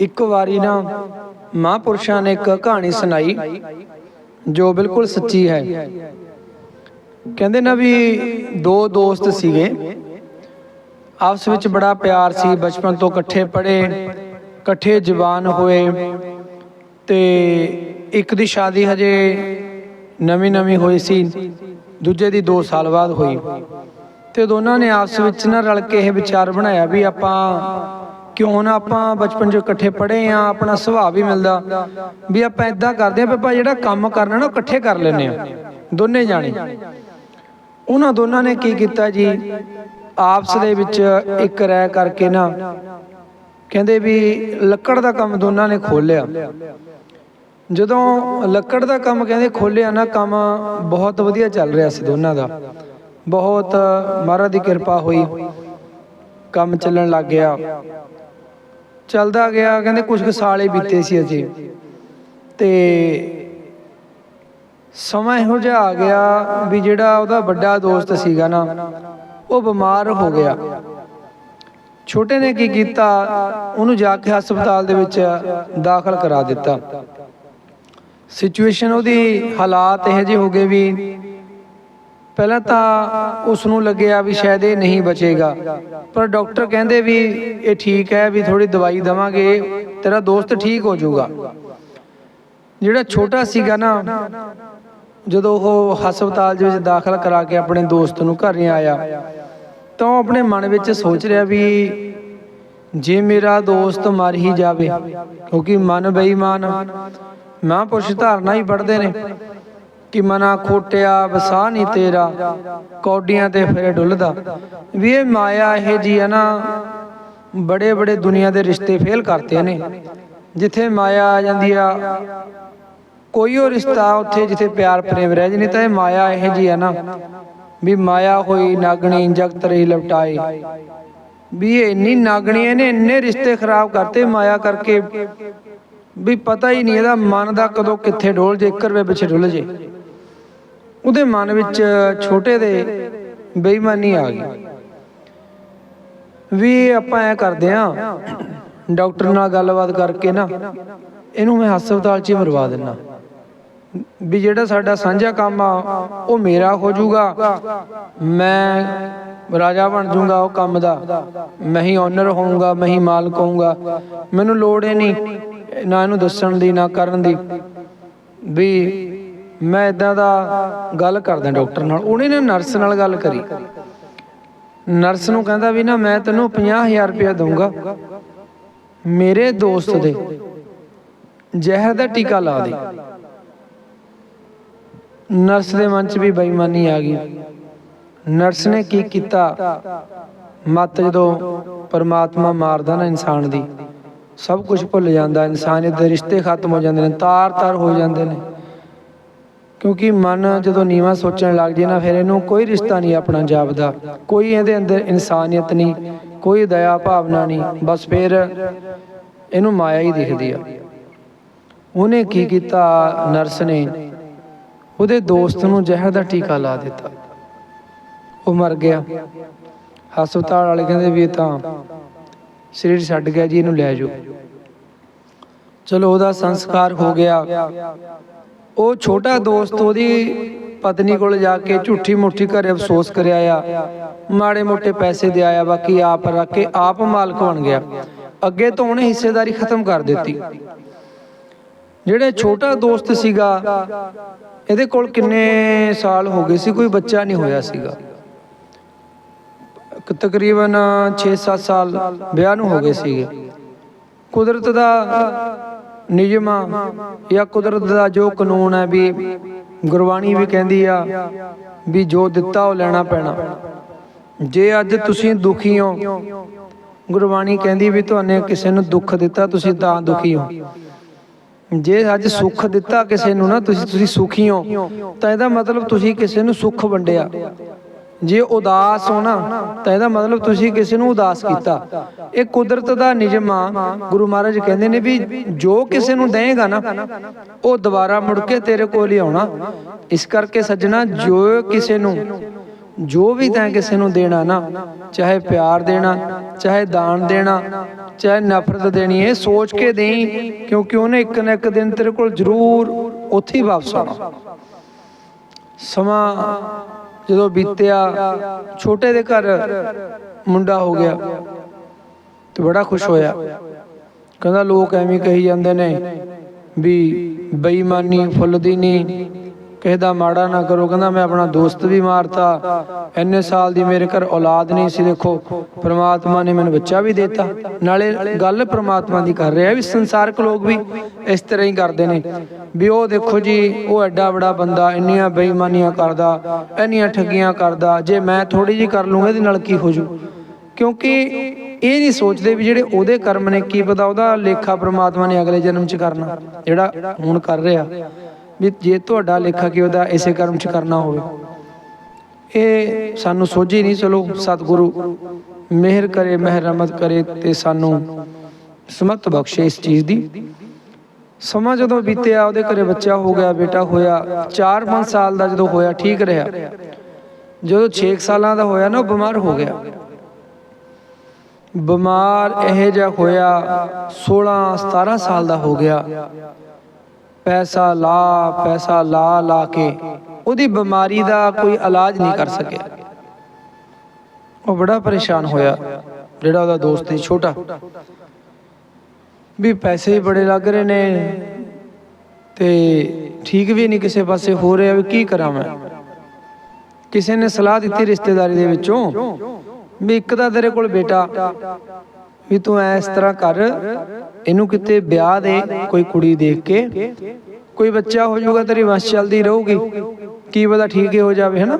ਇੱਕ ਵਾਰੀ ਨਾ ਮਹਾਂਪੁਰਸ਼ਾਂ ਨੇ ਇੱਕ ਕਹਾਣੀ ਸੁਣਾਈ, ਜੋ ਬਿਲਕੁਲ ਸੱਚੀ ਹੈ। ਕਹਿੰਦੇ ਨਾ ਵੀ ਦੋ ਦੋਸਤ ਸੀਗੇ। ਆਪਸ ਵਿੱਚ ਬੜਾ ਪਿਆਰ ਸੀ, ਬਚਪਨ ਤੋਂ ਇਕੱਠੇ ਪੜ੍ਹੇ, ਇਕੱਠੇ ਜਵਾਨ ਹੋਏ ਤੇ ਇੱਕ ਦੀ ਸ਼ਾਦੀ ਹਜੇ ਨਵੀਂ ਨਵੀਂ ਹੋਈ ਸੀ, ਦੂਜੇ ਦੀ 2 ਸਾਲ ਬਾਅਦ ਹੋਈ। ਤੇ ਦੋਨਾਂ ਨੇ ਆਪਸ ਵਿੱਚ ਨਾ ਰਲ ਕੇ ਇਹ ਵਿਚਾਰ ਬਣਾਇਆ ਵੀ ਆਪਾਂ ਕਿਉਂ ਨਾ ਆਪਾਂ ਬਚਪਨ 'ਚ ਇਕੱਠੇ ਪੜ੍ਹੇ ਆ, ਆਪਣਾ ਸੁਭਾਅ ਵੀ ਮਿਲਦਾ। ਵੀ ਆਪਾਂ ਇਦਾਂ ਕਰਦੇ ਆ ਵੀ ਆਪਾਂ ਜਿਹੜਾ ਕੰਮ ਕਰਨਾ ਨਾ ਉਹ ਇਕੱਠੇ ਕਰ ਲੈਨੇ ਆ, ਦੋਨੇ ਜਾਣੇ। ਉਹਨਾਂ ਦੋਨਾਂ ਨੇ ਕੀ ਕੀਤਾ ਜੀ? ਆਪਸ ਦੇ ਵਿੱਚ ਇੱਕ ਰਹਿ ਕਰਕੇ ਨਾ ਕਹਿੰਦੇ ਵੀ ਲੱਕੜ ਦਾ ਕੰਮ ਦੋਨਾਂ ਨੇ ਖੋਲਿਆ ਜਦੋਂ ਲੱਕੜ ਦਾ ਕੰਮ ਕਹਿੰਦੇ ਖੋਲਿਆ ਨਾ, ਕੰਮ ਬਹੁਤ ਵਧੀਆ ਚੱਲ ਰਿਹਾ ਸੀ ਦੋਨਾਂ ਦਾ। ਬਹੁਤ ਮਹਾਰਾਜ ਦੀ ਕਿਰਪਾ ਹੋਈ। ਕੰਮ ਚੱਲਣ ਲੱਗ ਗਿਆ। ਚੱਲਦਾ ਗਿਆ, ਕਹਿੰਦੇ ਕੁਝ ਕੁ ਸਾਲ ਹੀ ਬੀਤੇ ਸੀ ਅਜੇ। ਤੇ ਸਮਾਂ ਇਹੋ ਜਿਹਾ ਆ ਗਿਆ ਵੀ ਜਿਹੜਾ ਉਹਦਾ ਵੱਡਾ ਦੋਸਤ ਸੀਗਾ ਨਾ, ਉਹ ਬਿਮਾਰ ਹੋ ਗਿਆ। ਛੋਟੇ ਨੇ ਕੀ ਕੀਤਾ, ਉਹਨੂੰ ਜਾ ਕੇ ਹਸਪਤਾਲ ਦੇ ਵਿੱਚ ਦਾਖਲ ਕਰਾ ਦਿੱਤਾ। ਸਿਚੁਏਸ਼ਨ ਉਹਦੀ ਹਾਲਾਤ ਇਹੋ ਜਿਹੇ ਹੋ ਗਏ ਵੀ ਪਹਿਲਾਂ ਤਾਂ ਉਸ ਨੂੰ ਲੱਗਿਆ ਵੀ ਸ਼ਾਇਦ ਇਹ ਨਹੀਂ ਬਚੇਗਾ। ਪਰ ਡਾਕਟਰ ਕਹਿੰਦੇ ਵੀ ਇਹ ਠੀਕ ਹੈ ਵੀ ਥੋੜੀ ਦਵਾਈ ਦਵਾਂਗੇ, ਤੇਰਾ ਦੋਸਤ ਠੀਕ ਹੋ ਜਾਊਗਾ। ਜਿਹੜਾ ਛੋਟਾ ਸੀਗਾ ਨਾ, ਜਦੋਂ ਉਹ ਹਸਪਤਾਲ ਦੇ ਵਿੱਚ ਦਾਖਲ ਕਰਾ ਕੇ ਆਪਣੇ ਦੋਸਤ ਨੂੰ ਘਰ ਆਇਆ, ਤਾਂ ਉਹ ਆਪਣੇ ਮਨ ਵਿੱਚ ਸੋਚ ਰਿਹਾ ਵੀ ਜੇ ਮੇਰਾ ਦੋਸਤ ਮਰ ਹੀ ਜਾਵੇ, ਕਿਉਂਕਿ ਮਨ ਬੇਈਮਾਨ ਮਹਾਂਪੁਰਸ਼ ਧਾਰਨਾ ਹੀ ਪੜਦੇ ਨੇ। ਕਿ ਮਨਾ ਖੋਟਿਆ, ਵਸਾ ਨਹੀਂ ਤੇਰਾ, ਕੌਡੀਆਂ ਤੇ ਫਿਰ ਡੁੱਲਦਾ। ਵੀ ਇਹ ਮਾਇਆ ਇਹ ਜੀ ਹੈ ਨਾ, ਬੜੇ ਬੜੇ ਦੁਨੀਆ ਦੇ ਰਿਸ਼ਤੇ ਫੇਲ ਕਰਤੇ ਨੇ। ਜਿੱਥੇ ਮਾਇਆ ਆ ਜਾਂਦੀ ਆ, ਕੋਈ ਉਹ ਰਿਸ਼ਤਾ ਉੱਥੇ ਜਿੱਥੇ ਪਿਆਰ, ਪ੍ਰੇਮ ਰਹਿ ਨਹੀਂ ਤਾਂ ਇਹ ਮਾਇਆ ਇਹ ਜੀ ਹੈ ਨਾ। ਵੀ ਮਾਇਆ ਹੋਈ, ਨਾਗਣੀ, ਜਗਤ ਰਹੀ ਲਪਟਾਏ ਵੀ ਇਹ ਇੰਨੀ ਨਾਗਣੀ ਇਹਨੇ ਇੰਨੇ ਰਿਸ਼ਤੇ ਖਰਾਬ ਕਰਤੇ ਮਾਇਆ ਕਰਕੇ। ਵੀ ਪਤਾ ਹੀ ਨਹੀਂ ਇਹਦਾ ਮਨ ਦਾ ਕਦੋਂ ਕਿੱਥੇ ਡੋਲ ਜੇ 1 ਰੁਪਏ ਪਿੱਛੇ ਡੁੱਲ ਜੇ। ਉਹਦੇ ਮਨ ਵਿੱਚ ਛੋਟੇ ਦੇ ਬੇਈਮਾਨੀ ਆ ਗਈ। ਵੀ ਆਪਾਂ ਐ ਕਰਦੇ ਆ, ਡਾਕਟਰ ਨਾਲ ਗੱਲਬਾਤ ਕਰਕੇ ਨਾ, ਇਹਨੂੰ ਮੈਂ ਹਸਪਤਾਲ 'ਚ ਹੀ ਮਰਵਾ ਦਿੰਨਾ। ਵੀ ਜਿਹੜਾ ਸਾਡਾ ਸਾਂਝਾ ਕੰਮ ਆ, ਉਹ ਮੇਰਾ ਹੋ ਜਾਊਗਾ, ਮੈਂ ਰਾਜਾ ਬਣ ਜਾਊਗਾ ਉਹ ਕੰਮ ਦਾ, ਮੈਂ ਹੀ ਓਨਰ ਹੋਊਗਾ, ਮੈਂ ਹੀ ਮਾਲਕ ਹੋਊਗਾ। ਮੈਨੂੰ ਲੋੜ ਹੀ ਨਹੀਂ, ਨਾ ਇਹਨੂੰ ਦੱਸਣ ਦੀ, ਨਾ ਕਰਨ ਦੀ। ਵੀ ਮੈਂ ਇਦਾਂ ਦਾ ਗੱਲ ਕਰਦਾ ਡਾਕਟਰ ਨਾਲ। ਉਹਨੇ ਨਾ ਨਰਸ ਨਾਲ ਗੱਲ ਕਰੀ। ਨਰਸ ਨੂੰ ਕਹਿੰਦਾ ਵੀ ਨਾ ਮੈਂ ਤੈਨੂੰ 50000 ਰੁਪਇਆ ਦਊਂਗਾ। ਮੇਰੇ ਦੋਸਤ ਦੇ ਜ਼ਹਿਰ ਦਾ ਟੀਕਾ ਲਾ ਦੇ। ਨਰਸ ਦੇ ਮਨ 'ਚ ਵੀ ਬੇਈਮਾਨੀ ਆ ਗਈ। ਨਰਸ ਨੇ ਕੀ ਕੀਤਾ? ਮਤ ਜਦੋਂ ਪਰਮਾਤਮਾ ਮਾਰਦਾ ਨਾ ਇਨਸਾਨ ਦੀ, ਸਭ ਕੁਝ ਭੁੱਲ ਜਾਂਦਾ। ਇਨਸਾਨੀਅਤ ਦੇ ਰਿਸ਼ਤੇ ਖਤਮ ਹੋ ਜਾਂਦੇ ਨੇ, ਤਾਰ-ਤਾਰ ਹੋ ਜਾਂਦੇ ਨੇ। ਕਿਉਂਕਿ ਮਨ ਜਦੋਂ ਨੀਵਾ ਸੋਚਣ ਲੱਗ ਜੇ ਨਾ, ਫਿਰ ਇਹਨੂੰ ਕੋਈ ਰਿਸ਼ਤਾ ਨਹੀਂ ਆਪਣਾ ਜਾਪਦਾ। ਕੋਈ ਇਹਦੇ ਅੰਦਰ ਇਨਸਾਨੀਅਤ ਨਹੀਂ, ਕੋਈ ਦਇਆ ਭਾਵਨਾ ਨਹੀਂ, ਬਸ ਫਿਰ ਇਹਨੂੰ ਮਾਇਆ ਹੀ ਦਿਖਦੀ ਆ। ਉਹਨੇ ਕੀ ਕੀਤਾ? ਨਰਸ ਨੇ ਉਹਦੇ ਦੋਸਤ ਨੂੰ ਜ਼ਹਿਰ ਦਾ ਟੀਕਾ ਲਾ ਦਿੱਤਾ। ਉਹ ਮਰ ਗਿਆ। ਹਸਪਤਾਲ ਵਾਲੇ ਕਹਿੰਦੇ ਵੀ ਇਹ ਤਾਂ ਸਰੀਰ ਛੱਡ ਗਿਆ ਜੀ, ਇਹਨੂੰ ਲੈ ਜਾਓ। ਚਲੋ ਉਹਦਾ ਸੰਸਕਾਰ ਹੋ ਗਿਆ। ਉਹ ਛੋਟਾ ਦੋਸਤ ਉਹਦੀ ਪਤਨੀ ਕੋਲ ਜਾ ਕੇ ਝੂਠੀ ਮੁੱਠੀ ਘਰੇ ਅਫਸੋਸ ਕਰਿਆ ਆ। ਮਾੜੇ ਮੋਟੇ ਪੈਸੇ ਦੇ ਆਇਆ, ਬਾਕੀ ਆਪ ਰੱਖ ਕੇ ਆਪ ਮਾਲਕ ਬਣ ਗਿਆ। ਅੱਗੇ ਤੋਂ ਉਹਨੇ ਹਿੱਸੇਦਾਰੀ ਖਤਮ ਕਰ ਦਿੱਤੀ। ਜਿਹੜੇ ਛੋਟਾ ਦੋਸਤ ਸੀਗਾ, ਇਹਦੇ ਕੋਲ ਕਿੰਨੇ ਸਾਲ ਹੋ ਗਏ ਸੀ, ਕੋਈ ਬੱਚਾ ਨਹੀਂ ਹੋਇਆ ਸੀਗਾ। ਤਕਰੀਬਨ 6-7 ਸਾਲ ਵਿਆਹ ਨੂੰ ਹੋ ਗਏ ਸੀਗੇ। ਕੁਦਰਤ ਦਾ ਨਿਯਮ ਜਾਂ ਕੁਦਰਤ ਦਾ ਜੋ ਕਾਨੂੰਨ ਹੈ ਵੀ ਗੁਰਬਾਣੀ ਵੀ ਕਹਿੰਦੀ ਆ ਵੀ ਜੋ ਦਿੱਤਾ ਉਹ ਲੈਣਾ ਪੈਣਾ। ਜੇ ਅੱਜ ਤੁਸੀਂ ਦੁਖੀ ਹੋ, ਗੁਰਬਾਣੀ ਕਹਿੰਦੀ ਵੀ ਤੁਹਾਨੂੰ ਕਿਸੇ ਨੂੰ ਦੁੱਖ ਦਿੱਤਾ, ਤੁਸੀਂ ਤਾਂ ਦੁਖੀ ਹੋ। ਜੇ ਅੱਜ ਸੁੱਖ ਦਿੱਤਾ ਕਿਸੇ ਨੂੰ ਨਾ, ਤੁਸੀਂ ਤੁਸੀਂ ਸੁਖੀ ਹੋ, ਤਾਂ ਇਹਦਾ ਮਤਲਬ ਤੁਸੀਂ ਕਿਸੇ ਨੂੰ ਸੁੱਖ ਵੰਡਿਆ। ਜੇ ਉਦਾਸ ਹੋ ਨਾ, ਤਾਂ ਇਹਦਾ ਮਤਲਬ ਤੁਸੀਂ ਕਿਸੇ ਨੂੰ ਉਦਾਸ ਕੀਤਾ। ਇਹ ਕੁਦਰਤ ਦਾ ਨਿਯਮ ਆ। ਗੁਰੂ ਮਹਾਰਾਜ ਕਹਿੰਦੇ ਨੇ ਵੀ ਜੋ ਕਿਸੇ ਨੂੰ ਦੇਏਗਾ ਨਾ, ਉਹ ਦੁਬਾਰਾ ਮੁੜ ਕੇ ਤੇਰੇ ਕੋਲ ਹੀ ਆਉਣਾ। ਇਸ ਕਰਕੇ ਸੱਜਣਾ, ਜੋ ਕਿਸੇ ਨੂੰ, ਜੋ ਵੀ ਤੈਂ ਕਿਸੇ ਨੂੰ ਦੇਣਾ ਨਾ, ਚਾਹੇ ਪਿਆਰ ਦੇਣਾ, ਚਾਹੇ ਦਾਨ ਦੇਣਾ, ਚਾਹੇ ਨਫ਼ਰਤ ਦੇਣੀ, ਇਹ ਸੋਚ ਕੇ ਦੇਈ, ਕਿਉਂਕਿ ਉਹਨੇ ਇੱਕ ਨਾ ਇੱਕ ਦਿਨ ਤੇਰੇ ਕੋਲ ਜ਼ਰੂਰ ਉੱਥੇ ਹੀ ਵਾਪਸ ਆਉਣਾ। ਸਮਾਂ ਜਦੋਂ ਬੀਤਿਆ, ਛੋਟੇ ਦੇ ਘਰ ਮੁੰਡਾ ਹੋ ਗਿਆ ਤੇ ਬੜਾ ਖੁਸ਼ ਹੋਇਆ। ਕਹਿੰਦਾ, ਲੋਕ ਐਵੇਂ ਕਹੀ ਜਾਂਦੇ ਨੇ ਵੀ ਬੇਈਮਾਨੀ ਫੁੱਲਦੀ ਨਹੀਂ ਕਿਸੇ ਦਾ ਮਾੜਾ ਨਾ ਕਰੋ। ਕਹਿੰਦਾ, ਮੈਂ ਆਪਣਾ ਦੋਸਤ ਵੀ ਮਾਰਤਾ। ਇੰਨੇ ਸਾਲ ਦੀ ਮੇਰੇ ਘਰ ਔਲਾਦ ਨਹੀਂ ਸੀ, ਦੇਖੋ। ਪ੍ਰਮਾਤਮਾ ਨੇ ਮੈਨੂੰ ਬੱਚਾ ਵੀ ਦਿੱਤਾ। ਨਾਲੇ ਗੱਲ ਪ੍ਰਮਾਤਮਾ ਦੀ ਕਰ ਰਿਹਾ ਵੀ ਸੰਸਾਰਕ ਲੋਕ ਵੀ ਇਸ ਤਰ੍ਹਾਂ ਹੀ ਕਰਦੇ ਨੇ। ਵੀ ਉਹ ਦੇਖੋ ਜੀ, ਉਹ ਐਡਾ ਬੜਾ ਬੰਦਾ, ਇੰਨੀਆਂ ਬੇਈਮਾਨੀਆਂ ਕਰਦਾ, ਇੰਨੀਆਂ ਠੱਗੀਆਂ ਕਰਦਾ। ਜੇ ਮੈਂ ਥੋੜੀ ਜੀ ਕਰ ਲੂੰਗਾ ਇਹਦੇ ਨਾਲ ਕੀ ਹੋ ਜੂ? ਕਿਉਂਕਿ ਇਹ ਨਹੀਂ ਸੋਚਦੇ ਵੀ ਜਿਹੜੇ ਉਹਦੇ ਕਰਮ ਨੇ, ਕੀ ਪਤਾ ਉਹਦਾ ਲੇਖਾ ਪ੍ਰਮਾਤਮਾ ਨੇ ਅਗਲੇ ਜਨਮ 'ਚ ਕਰਨਾ, ਜਿਹੜਾ ਹੁਣ ਕਰ ਰਿਹਾ। ਵੀ ਜੇ ਤੁਹਾਡਾ ਲੇਖਾ ਕਿ ਉਹਦਾ ਇਸੇ ਕਰਮ 'ਚ ਕਰਨਾ ਹੋਵੇ। ਇਹ ਸਾਨੂੰ ਸੋਝੀ ਨਹੀਂ, ਚਲੋ ਸਤਿਗੁਰੂ ਮਿਹਰ ਕਰੇ ਮਿਹਰ ਰਹਿਮਤ ਕਰੇ ਤੇ ਸਾਨੂੰ ਸਮਤ ਬਖਸ਼ੇ ਇਸ ਚੀਜ਼ ਦੀ। ਸਮਾਂ ਜਦੋਂ ਬੀਤਿਆ, ਉਹਦੇ ਘਰੇ ਬੱਚਾ ਹੋ ਗਿਆ, ਬੇਟਾ ਹੋਇਆ 4-5 ਸਾਲ ਦਾ ਜਦੋਂ ਹੋਇਆ, ਠੀਕ ਰਿਹਾ। ਜਦੋਂ 6 ਸਾਲਾਂ ਦਾ ਹੋਇਆ ਨਾ, ਉਹ ਬਿਮਾਰ ਹੋ ਗਿਆ। ਬਿਮਾਰ ਇਹ ਜਿਹਾ ਹੋਇਆ 16 17 ਸਾਲ ਦਾ ਹੋ ਗਿਆ। ਪੈਸਾ ਲਾ ਪੈਸਾ ਲਾ ਲਾ ਕੇ ਉਹਦੀ ਬਿਮਾਰੀ ਦਾ ਕੋਈ ਇਲਾਜ ਨਹੀਂ ਕਰ ਸਕਿਆ। ਉਹ ਬੜਾ ਪਰੇਸ਼ਾਨ ਹੋਇਆ, ਜਿਹੜਾ ਉਹਦਾ ਦੋਸਤ ਸੀ ਛੋਟਾ। ਵੀ ਪੈਸੇ ਵੀ ਬੜੇ ਲੱਗ ਰਹੇ ਨੇ ਤੇ ਠੀਕ ਵੀ ਨਹੀਂ ਕਿਸੇ ਪਾਸੇ ਹੋ ਰਿਹਾ, ਵੀ ਕੀ ਕਰਾਂ ਮੈਂ? ਕਿਸੇ ਨੇ ਸਲਾਹ ਦਿੱਤੀ ਰਿਸ਼ਤੇਦਾਰੀ ਦੇ ਵਿੱਚੋਂ ਵੀ ਇੱਕ ਤਾਂ ਤੇਰੇ ਕੋਲ ਬੇਟਾ ਵੀ ਤੂੰ ਐਸ ਤਰ੍ਹਾਂ ਕਰ। ਇਹਨੂੰ ਕਿਤੇ ਵਿਆਹ ਦੇ ਕੋਈ ਕੁੜੀ ਦੇਖ ਕੇ। ਕੋਈ ਬੱਚਾ ਹੋ ਜਾਊਗਾ, ਤੇਰੀ ਵੰਸ਼ ਚੱਲਦੀ ਰਹੂਗੀ। ਕੀ ਪਤਾ ਠੀਕ ਹੀ ਹੋ ਜਾਵੇ, ਹਨਾ?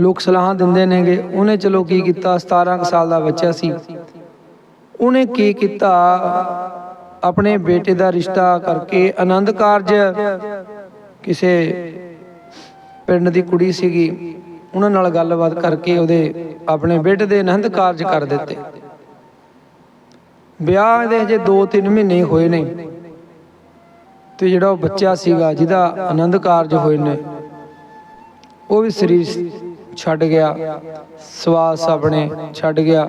ਲੋਕ ਸਲਾਹਾਂ ਦਿੰਦੇ ਨੇਗੇ। ਉਹਨੇ ਚਲੋ ਕੀ ਕੀਤਾ? 17 ਸਾਲ ਦਾ ਬੱਚਾ ਸੀ। ਉਹਨੇ ਕੀ ਕੀਤਾ? ਆਪਣੇ ਬੇਟੇ ਦਾ ਰਿਸ਼ਤਾ ਕਰਕੇ ਆਨੰਦ ਕਾਰਜ ਕਿਸੇ ਪਿੰਡ ਦੀ ਕੁੜੀ ਸੀਗੀ। ਉਹਨਾਂ ਨਾਲ ਗੱਲਬਾਤ ਕਰਕੇ ਉਹਦੇ ਆਪਣੇ ਬੇਟੇ ਦੇ ਆਨੰਦ ਕਾਰਜ ਕਰ ਦਿੱਤੇ। ਵਿਆਹ ਦੇ ਹਜੇ 2-3 ਮਹੀਨੇ ਹੋਏ ਨੇ। ਤੇ ਜਿਹੜਾ ਉਹ ਬੱਚਾ ਸੀਗਾ, ਜਿਹਦਾ ਆਨੰਦ ਕਾਰਜ ਹੋਏ ਨੇ, ਉਹ ਵੀ ਸਰੀਰ ਛੱਡ ਗਿਆ, ਸਵਾਸ ਆਪਣੇ ਛੱਡ ਗਿਆ,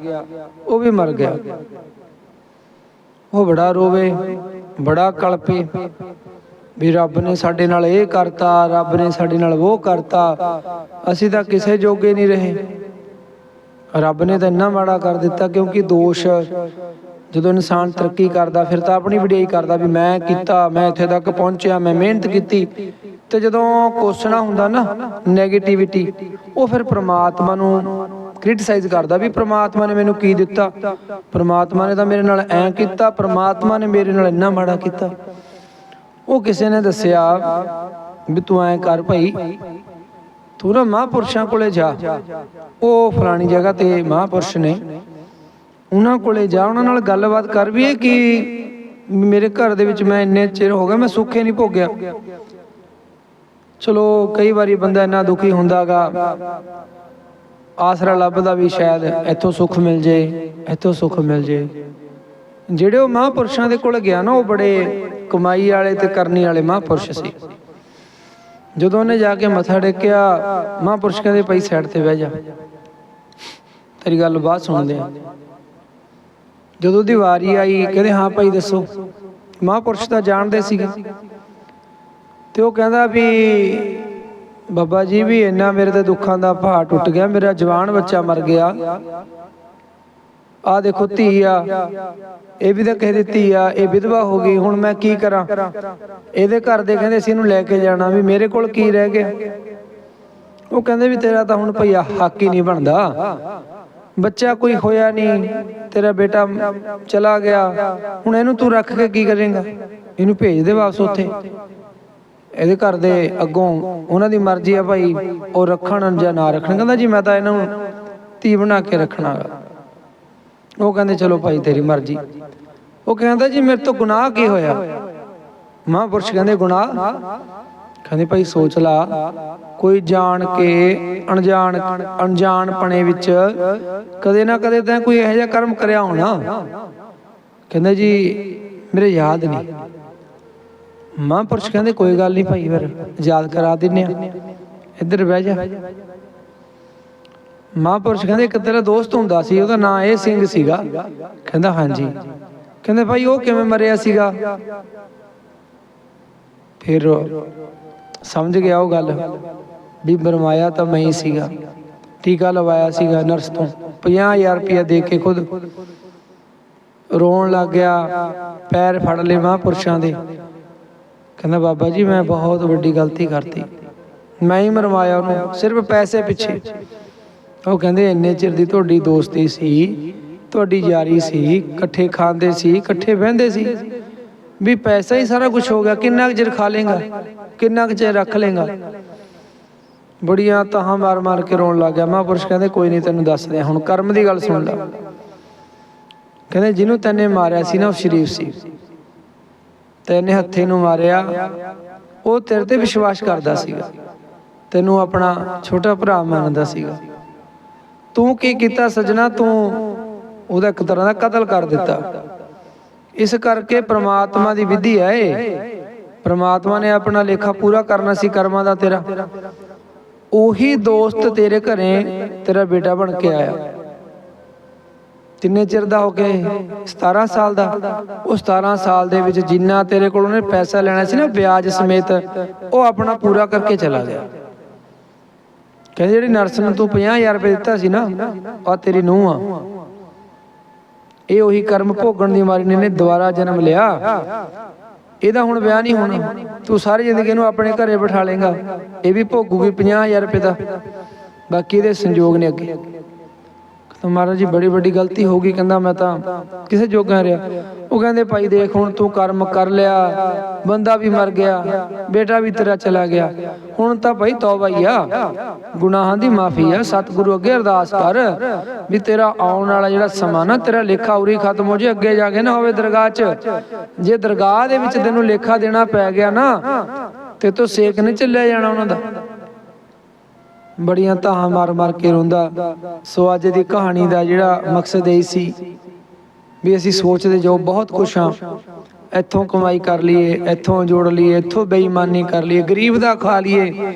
ਉਹ ਵੀ ਮਰ ਗਿਆ। ਉਹ ਬੜਾ ਰੋਵੇ, ਬੜਾ ਕਲਪੇ ਵੀ ਰੱਬ ਨੇ ਸਾਡੇ ਨਾਲ ਇਹ ਕਰਤਾ, ਰੱਬ ਨੇ ਸਾਡੇ ਨਾਲ ਉਹ ਕਰਤਾ, ਅਸੀਂ ਤਾਂ ਕਿਸੇ ਜੋਗੇ ਨਹੀਂ ਰਹੇ। ਰੱਬ ਨੇ ਤਾਂ ਇੰਨਾ ਮਾੜਾ ਕਰ ਦਿੱਤਾ ਕਿਉਂਕਿ ਦੋਸ਼ ਜਦੋਂ ਇਨਸਾਨ ਤਰੱਕੀ ਕਰਦਾ, ਫਿਰ ਤਾਂ ਆਪਣੀ ਵਡਿਆਈ ਕਰਦਾ ਵੀ ਮੈਂ ਕੀਤਾ, ਮੈਂ ਇੱਥੇ ਤੱਕ ਪਹੁੰਚਿਆ, ਮੈਂ ਮਿਹਨਤ ਕੀਤੀ। ਤੇ ਜਦੋਂ ਕੋਸਣਾ ਹੁੰਦਾ ਨਾ 네ਗੇਟਿਵਿਟੀ ਉਹ ਫਿਰ ਪ੍ਰਮਾਤਮਾ ਨੂੰ ਕ੍ਰਿਟਿਸਾਈਜ਼ ਕਰਦਾ ਵੀ ਪ੍ਰਮਾਤਮਾ ਨੇ ਮੈਨੂੰ ਕੀ ਦਿੱਤਾ? ਪ੍ਰਮਾਤਮਾ ਨੇ ਤਾਂ ਮੇਰੇ ਨਾਲ ਐਂ ਕੀਤਾ, ਪ੍ਰਮਾਤਮਾ ਨੇ ਮੇਰੇ ਨਾਲ ਇੰਨਾ ਮਾੜਾ ਕੀਤਾ। ਉਹ ਕਿਸੇ ਨੇ ਦੱਸਿਆ ਵੀ ਤੂੰ ਐਂ ਕਰ ਭਾਈ, ਤੂੰ ਨਾ ਮਹਾਂਪੁਰਸ਼ਾਂ ਕੋਲੇ ਜਾ। ਉਹ ਫਲਾਣੀ ਜਗ੍ਹਾ ਤੇ ਮਹਾਂਪੁਰਸ਼ ਨੇ ਉਹਨਾਂ ਕੋਲੇ ਜਾ, ਉਹਨਾਂ ਨਾਲ ਗੱਲਬਾਤ ਕਰ ਵੀ ਇਹ ਕਿ ਮੇਰੇ ਘਰ ਦੇ ਵਿੱਚ ਮੈਂ ਇੰਨੇ ਚਿਰ ਹੋ ਗਿਆ, ਮੈਂ ਸੁੱਖੇ ਨਹੀਂ ਭੋਗਿਆ। ਚਲੋ, ਕਈ ਵਾਰੀ ਬੰਦਾ ਇੰਨਾ ਦੁਖੀ ਹੁੰਦਾਗਾ, ਆਸਰਾ ਲੱਭਦਾ ਵੀ ਸ਼ਾਇਦ ਇੱਥੋਂ ਸੁੱਖ ਮਿਲ ਜੇ, ਇੱਥੋਂ ਸੁੱਖ ਮਿਲ ਜੇ। ਜਿਹੜੇ ਉਹ ਮਹਾਂਪੁਰਸ਼ਾਂ ਦੇ ਕੋਲ ਗਿਆ ਨਾ, ਉਹ ਬੜੇ ਕਮਾਈ ਵਾਲੇ ਤੇ ਕਰਨੀ ਵਾਲੇ ਮਹਾਂਪੁਰਸ਼ ਸੀ। ਜਦੋਂ ਉਹਨੇ ਜਾ ਕੇ ਮੱਥਾ ਟੇਕਿਆ, ਮਹਾਂਪੁਰਸ਼ ਕਹਿੰਦੇ, ਭਾਈ ਸਾਈਡ ਤੇ ਬਹਿ ਜਾ। ਤੇਰੀ ਗੱਲ ਬਾਅਦ ਸੁਣਦੇ ਆ। ਜਦੋਂ ਦੀ ਵਾਰੀ ਆਈ, ਕਹਿੰਦੇ, ਹਾਂ ਭਾਈ, ਦੱਸੋ। ਮਹਾਂਪੁਰਸ਼ ਤਾਂ ਜਾਣਦੇ ਸੀਗੇ। ਤੇ ਉਹ ਕਹਿੰਦਾ ਵੀ, ਬਾਬਾ ਜੀ ਵੀ ਇੰਨਾ ਮੇਰੇ ਤੇ ਦੁੱਖਾਂ ਦਾ ਪਹਾੜ ਟੁੱਟ ਗਿਆ। ਮੇਰਾ ਜਵਾਨ ਬੱਚਾ ਮਰ ਗਿਆ। ਆ ਦੇਖੋ ਧੀ ਆ ਇਹ ਵੀ ਤਾਂ ਕਿਸੇ ਦੀ ਆ ਇਹ ਵਿਧਵਾ ਹੋ ਗਈ। ਹੁਣ ਮੈਂ ਕੀ ਕਰਾਂ? ਇਹਦੇ ਘਰ ਦੇ ਕਹਿੰਦੇ ਸੀ ਇਹਨੂੰ ਲੈ ਕੇ ਜਾਣਾ ਵੀ ਮੇਰੇ ਕੋਲ ਕੀ ਰਹਿ ਗਿਆ। ਉਹ ਕਹਿੰਦੇ ਵੀ ਤੇਰਾ ਤਾਂ ਹੁਣ ਭਈਆ ਹੱਕ ਹੀ ਨਹੀਂ ਬਣਦਾ। ਬੱਚਾ ਕੋਈ ਹੋਇਆ ਨਹੀਂ ਤੇਰਾ ਬੇਟਾ ਚਲਾ ਗਿਆ, ਹੁਣ ਇਹਨੂੰ ਤੂੰ ਰੱਖ ਕੇ ਕੀ ਕਰੇਂਗਾ? ਇਹਨੂੰ ਭੇਜ ਦੇ ਵਾਪਸ ਉੱਥੇ। ਇਹਦੇ ਘਰ ਦੇ ਅੱਗੋਂ ਉਹਨਾਂ ਦੀ ਮਰਜ਼ੀ ਆ ਭਾਈ, ਉਹ ਰੱਖਣ ਜਾਂ ਨਾ ਰੱਖਣ। ਕਹਿੰਦਾ ਜੀ ਮੈਂ ਤਾਂ ਇਹਨਾਂ ਨੂੰ ਧੀ ਬਣਾ ਕੇ ਰੱਖਣਾਗਾ ਉਹ ਕਹਿੰਦੇ ਚਲੋ ਭਾਈ ਤੇਰੀ ਮਰਜ਼ੀ। ਉਹ ਕਹਿੰਦਾ ਜੀ ਮੇਰੇ ਤੋਂ ਗੁਨਾਹ ਕੀ ਹੋਇਆ? ਮਹਾਂਪੁਰਸ਼ ਕਹਿੰਦੇ ਗੁਨਾਹ? ਕਹਿੰਦੇ ਭਾਈ ਸੋਚ ਲਾ, ਕੋਈ ਜਾਣ ਕੇ ਅਣਜਾਣ ਅਣਜਾਣ ਵਿੱਚ ਕਦੇ ਨਾ ਕਦੇ ਤਾਂ ਕੋਈ ਇਹੋ ਜਿਹਾ ਕਰਮ ਕਰਿਆ ਹੋਣਾ। ਕਹਿੰਦਾ ਜੀ, ਮੇਰੇ ਯਾਦ ਨਹੀਂ। ਮਹਾਂਪੁਰਸ਼ ਕਹਿੰਦੇ, ਕੋਈ ਗੱਲ ਨਹੀਂ ਭਾਈ ਫਿਰ, ਯਾਦ ਕਰਾ ਦਿੰਨੇ ਆ। ਇੱਧਰ ਬਹਿ ਜਾ। ਮਹਾਂਪੁਰਸ਼ ਕਹਿੰਦੇ, ਇੱਕ ਤੇਰਾ ਦੋਸਤ ਹੁੰਦਾ ਸੀ, ਉਹਦਾ ਨਾਂ ਇਹ ਸਿੰਘ ਸੀਗਾ। ਕਹਿੰਦਾ, ਹਾਂਜੀ। ਕਹਿੰਦੇ, ਭਾਈ ਉਹ ਕਿਵੇਂ ਮਰਿਆ ਸੀਗਾ? ਫਿਰ ਸਮਝ ਗਿਆ ਉਹ ਗੱਲ? ਵੀ ਬਰਮਾਇਆ ਤਾਂ ਮੈਂ ਹੀ ਸੀਗਾ। ਟੀਕਾ ਲਵਾਇਆ ਸੀਗਾ ਨਰਸ ਤੋਂ। 50000 ਰੁਪਇਆ ਦੇ ਕੇ ਖੁਦ ਰੋਣ ਲੱਗ ਗਿਆ। ਪੈਰ ਫੜ ਲਏ ਮਹਾਂਪੁਰਸ਼ਾਂ ਦੇ। ਕਹਿੰਦਾ, ਬਾਬਾ ਜੀ, ਮੈਂ ਬਹੁਤ ਵੱਡੀ ਗਲਤੀ ਕਰਤੀ। ਮੈਂ ਹੀ ਮਰਵਾਇਆ ਉਹਨੂੰ, ਸਿਰਫ ਪੈਸੇ ਪਿੱਛੇ। ਉਹ ਕਹਿੰਦੇ, ਇੰਨੇ ਚਿਰ ਦੀ ਤੁਹਾਡੀ ਦੋਸਤੀ ਸੀ, ਤੁਹਾਡੀ ਯਾਰੀ ਸੀ, ਇਕੱਠੇ ਖਾਂਦੇ ਸੀ, ਇਕੱਠੇ ਬਹਿੰਦੇ ਸੀ। ਵੀ ਪੈਸਾ ਹੀ ਸਾਰਾ ਕੁਝ ਹੋ ਗਿਆ, ਕਿੰਨਾ ਕੁ ਚਿਰ ਖਾ ਲੇਗਾ ਕਿੰਨਾ ਕੁ ਚਿਰ ਰੱਖ ਲੇਗਾ ਬੜੀਆਂ ਤਾਹਾਂ ਮਾਰ ਮਾਰ ਕੇ ਰੋਣ ਲੱਗ ਗਿਆ। ਮਹਾਂਪੁਰਸ਼ ਕਹਿੰਦੇ ਕੋਈ ਨਹੀਂ ਤੈਨੂੰ ਦੱਸਦੇ ਹਾਂ, ਹੁਣ ਕਰਮ ਦੀ ਗੱਲ ਸੁਣ ਲੈ। ਕਹਿੰਦੇ ਜਿਹਨੂੰ ਤੈਨੇ ਮਾਰਿਆ ਸੀ ਨਾ ਉਹ ਸ਼ਰੀਫ ਸੀ। ਤੈਨੇ ਹੱਥੇ ਨੂੰ ਮਾਰਿਆ ਉਹ ਤੇਰੇ ਤੇ ਵਿਸ਼ਵਾਸ ਕਰਦਾ ਸੀਗਾ। ਤੈਨੂੰ ਆਪਣਾ ਛੋਟਾ ਭਰਾ ਮੰਨਦਾ ਸੀਗਾ। ਤੂੰ ਕੀ ਕੀਤਾ ਸਜਣਾ? ਤੂੰ ਉਹਦਾ ਇੱਕ ਤਰ੍ਹਾਂ ਦਾ ਕਤਲ ਕਰ ਦਿੱਤਾ। ਇਸ ਕਰਕੇ ਪ੍ਰਮਾਤਮਾ ਦੀ ਵਿਧੀ ਹੈ ਇਹ। ਪ੍ਰਮਾਤਮਾ ਨੇ ਆਪਣਾ ਲੇਖਾ ਪੂਰਾ ਕਰਨਾ ਸੀ ਕਰਮਾਂ ਦਾ ਤੇਰਾ। ਉਹੀ ਦੋਸਤ ਤੇਰੇ ਘਰੇ ਤੇਰਾ ਬੇਟਾ ਬਣ ਕੇ ਆਇਆ। ਕਿੰਨੇ ਚਿਰ ਦਾ ਹੋ ਕੇ 17 ਸਾਲ ਦਾ। ਉਹ 17 ਸਾਲ ਦੇ ਵਿੱਚ ਜਿੰਨਾ ਤੇਰੇ ਕੋਲ ਉਹਨੇ ਪੈਸਾ ਲੈਣਾ ਸੀ ਨਾ, ਵਿਆਜ ਸਮੇਤ, ਉਹ ਆਪਣਾ ਪੂਰਾ ਕਰਕੇ ਚਲਾ ਗਿਆ। ਕਹਿੰਦੇ ਜਿਹੜੀ ਨਰਸ ਨੂੰ ਤੂੰ 50000 ਰੁਪਏ ਦਿੱਤਾ ਸੀ ਨਾ ਆ ਤੇਰੀ ਨੂੰਹ ਆ। ਇਹ ਉਹੀ ਕਰਮ ਭੋਗਣ ਦੀ ਮਾਰੀ ਨੇ ਦੁਬਾਰਾ ਜਨਮ ਲਿਆ। ਇਹਦਾ ਹੁਣ ਵਿਆਹ ਨਹੀਂ ਹੋਣਾ। ਤੂੰ ਸਾਰੀ ਜ਼ਿੰਦਗੀ ਇਹਨੂੰ ਆਪਣੇ ਘਰੇ ਬਿਠਾ ਲੇਗਾ ਇਹ ਵੀ ਭੋਗੂਗੀ 50000 ਰੁਪਏ ਦਾ। ਬਾਕੀ ਇਹਦੇ ਸੰਯੋਗ ਨੇ ਅੱਗੇ। ਤਾਂ ਮਹਾਰਾਜ ਜੀ ਬੜੀ ਵੱਡੀ ਗਲਤੀ ਹੋ ਗਈ, ਕਹਿੰਦਾ ਮੈਂ ਤਾਂ ਕਿਸੇ ਜੋਗਾ ਰਿਹਾ। ਉਹ ਕਹਿੰਦੇ, ਭਾਈ ਦੇਖ, ਹੁਣ ਤੂੰ ਕਰਮ ਕਰ ਲਿਆ, ਬੰਦਾ ਵੀ ਮਰ ਗਿਆ, ਬੇਟਾ ਵੀ ਤੇਰਾ ਚਲਾ ਗਿਆ। ਹੁਣ ਤਾਂ ਭਾਈ ਤੌਬਾ ਹੀ ਆ। ਗੁਨਾਹਾਂ ਦੀ ਮਾਫੀ ਆ। ਸਤਿਗੁਰੂ ਅੱਗੇ ਅਰਦਾਸ ਕਰ ਵੀ ਤੇਰਾ ਆਉਣ ਵਾਲਾ ਜਿਹੜਾ ਸਮਾਂ ਨਾ, ਤੇਰਾ ਲੇਖਾ ਉਰੀ ਖਤਮ ਹੋ ਜੇ, ਅੱਗੇ ਜਾ ਕੇ ਨਾ ਹੋਵੇ ਦਰਗਾਹ 'ਚ। ਜੇ ਦਰਗਾਹ ਦੇ ਵਿੱਚ ਤੈਨੂੰ ਲੇਖਾ ਦੇਣਾ ਪੈ ਗਿਆ ਨਾ, ਤੇ ਤੂੰ ਸੇਕ ਨਹੀਂ ਚੱਲਿਆ ਜਾਣਾ ਉਹਨਾਂ ਦਾ। ਬੜੀਆਂ ਧਾਹਾਂ ਮਾਰ ਮਾਰ ਕੇ ਰੋਂਦਾ। ਸੋ ਅੱਜ ਦੀ ਕਹਾਣੀ ਦਾ ਜਿਹੜਾ ਮਕਸਦ ਇਹ ਸੀ ਵੀ ਅਸੀਂ ਸੋਚਦੇ ਜੋ ਬਹੁਤ ਕੁਛ ਆ ਇੱਥੋਂ ਕਮਾਈ ਕਰ ਲਈਏ, ਇੱਥੋਂ ਜੋੜ ਲਈਏ, ਇੱਥੋਂ ਬੇਈਮਾਨੀ ਕਰ ਲਈਏ, ਗਰੀਬ ਦਾ ਖਾ ਲਈਏ।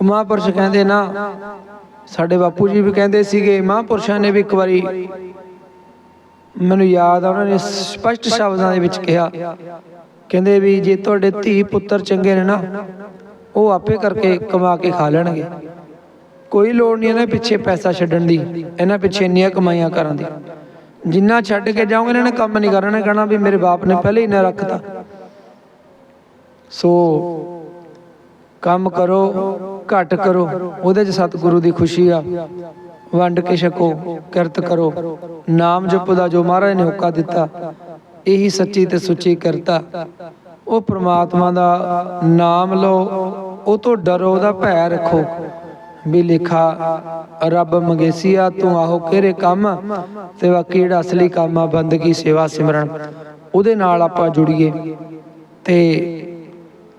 ਉਹ ਮਹਾਂਪੁਰਸ਼ ਕਹਿੰਦੇ ਨਾ, ਸਾਡੇ ਬਾਪੂ ਜੀ ਵੀ ਕਹਿੰਦੇ ਸੀਗੇ, ਮਹਾਂਪੁਰਸ਼ਾਂ ਨੇ ਵੀ ਇੱਕ ਵਾਰੀ ਮੈਨੂੰ ਯਾਦ ਆ, ਉਹਨਾਂ ਨੇ ਸਪਸ਼ਟ ਸ਼ਬਦਾਂ ਦੇ ਵਿੱਚ ਕਿਹਾ। ਕਹਿੰਦੇ ਵੀ ਜੇ ਤੁਹਾਡੇ ਧੀ ਪੁੱਤਰ ਚੰਗੇ ਨੇ ਨਾ, ਉਹ ਆਪੇ ਕਰਕੇ ਕਮਾ ਕੇ ਖਾ ਲੈਣਗੇ। ਕੋਈ ਲੋੜ ਨਹੀਂ ਇਹਨਾਂ ਪਿੱਛੇ ਪੈਸਾ ਛੱਡਣ ਦੀ, ਇਹਨਾਂ ਪਿੱਛੇ ਇੰਨੀਆਂ ਕਮਾਈਆਂ ਕਰਨ ਦੀ। ਜਿੰਨਾ ਛੱਡ ਕੇ ਜਾਓਗੇ ਇਹਨਾਂ ਨੇ ਕੰਮ ਨਹੀਂ ਕਰਨਾ ਕਹਿਣਾ ਵੀ ਮੇਰੇ ਬਾਪ ਨੇ ਪਹਿਲੇ ਹੀ ਨਾ ਰੱਖਤਾ। ਸੋ ਕੰਮ ਕਰੋ, ਘੱਟ ਕਰੋ, ਉਹਦੇ 'ਚ ਸਤਿਗੁਰੂ ਦੀ ਖੁਸ਼ੀ ਆ। ਵੰਡ ਕੇ ਛਕੋ, ਕਿਰਤ ਕਰੋ। ਨਾਮ ਜਪੋ ਦਾ ਜੋ ਮਹਾਰਾਜ ਨੇ ਹੁਕਾ ਦਿੱਤਾ, ਇਹੀ ਸੱਚੀ ਤੇ ਸੁੱਚੀ ਕਰਤਾ ਉਹ ਪ੍ਰਮਾਤਮਾ ਦਾ ਨਾਮ ਲਓ, ਉਹ ਤੋਂ ਡਰੋ, ਉਹਦਾ ਭੈ ਰੱਖੋ। ਵੀ ਲਿਖਾ, ਰੱਬ ਮੰਗੇਸੀਆ, ਤੂੰ ਆਹੋ ਕਿਹੜੇ ਕੰਮ ਤੇ ਬਾਕੀ ਜਿਹੜਾ ਅਸਲੀ ਕੰਮ ਆ, ਬੰਦਗੀ, ਸੇਵਾ, ਸਿਮਰਨ? ਉਹਦੇ ਨਾਲ ਆਪਾਂ ਜੁੜੀਏ। ਤੇ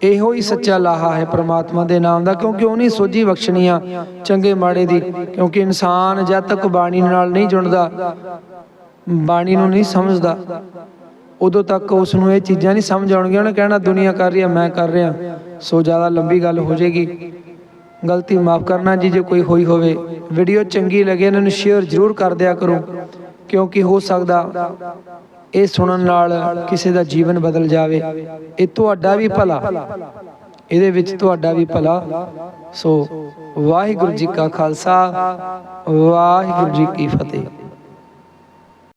ਇਹੋ ਹੀ ਸੱਚਾ ਲਾਹਾ ਹੈ ਪ੍ਰਮਾਤਮਾ ਦੇ ਨਾਮ ਦਾ, ਕਿਉਂਕਿ ਉਹਨੀ ਸੋਝੀ ਬਖਸ਼ਣੀ ਚੰਗੇ ਮਾੜੇ ਦੀ, ਕਿਉਂਕਿ ਇਨਸਾਨ ਜਦ ਤੱਕ ਬਾਣੀ ਨਾਲ ਨਹੀਂ ਜੁੜਦਾ, ਬਾਣੀ ਨੂੰ ਨਹੀਂ ਸਮਝਦਾ, ਉਦੋਂ ਤੱਕ ਉਸ ਨੂੰ ਇਹ ਚੀਜ਼ਾਂ ਨਹੀਂ ਸਮਝ ਆਉਣਗੀਆਂ। ਉਹਨੇ ਕਹਿਣਾ, ਦੁਨੀਆ ਕਰ ਰਹੀ ਹੈ ਮੈਂ ਕਰ ਰਿਹਾ, ਸੋ ਜ਼ਿਆਦਾ ਲੰਬੀ ਗੱਲ ਹੋ ਜਾਏਗੀ। ਗਲਤੀ ਮਾਫ ਕਰਨਾ ਜੀ, ਜੇ ਕੋਈ ਹੋਈ ਹੋਵੇ। ਵੀਡੀਓ ਚੰਗੀ ਲੱਗੇ, ਇਹਨਾਂ ਨੂੰ ਸ਼ੇਅਰ ਜ਼ਰੂਰ ਕਰ ਦਿਆ ਕਰੋ, ਕਿਉਂਕਿ ਹੋ ਸਕਦਾ ਇਹ ਸੁਣਨ ਨਾਲ ਕਿਸੇ ਦਾ ਜੀਵਨ ਬਦਲ ਜਾਵੇ। ਇਹ ਤੁਹਾਡਾ ਵੀ ਭਲਾ, ਇਹਦੇ ਵਿੱਚ ਤੁਹਾਡਾ ਵੀ ਭਲਾ। ਸੋ ਵਾਹਿਗੁਰੂ ਜੀ ਕਾ ਖਾਲਸਾ, ਵਾਹਿਗੁਰੂ ਜੀ ਕੀ ਫਤਿਹ।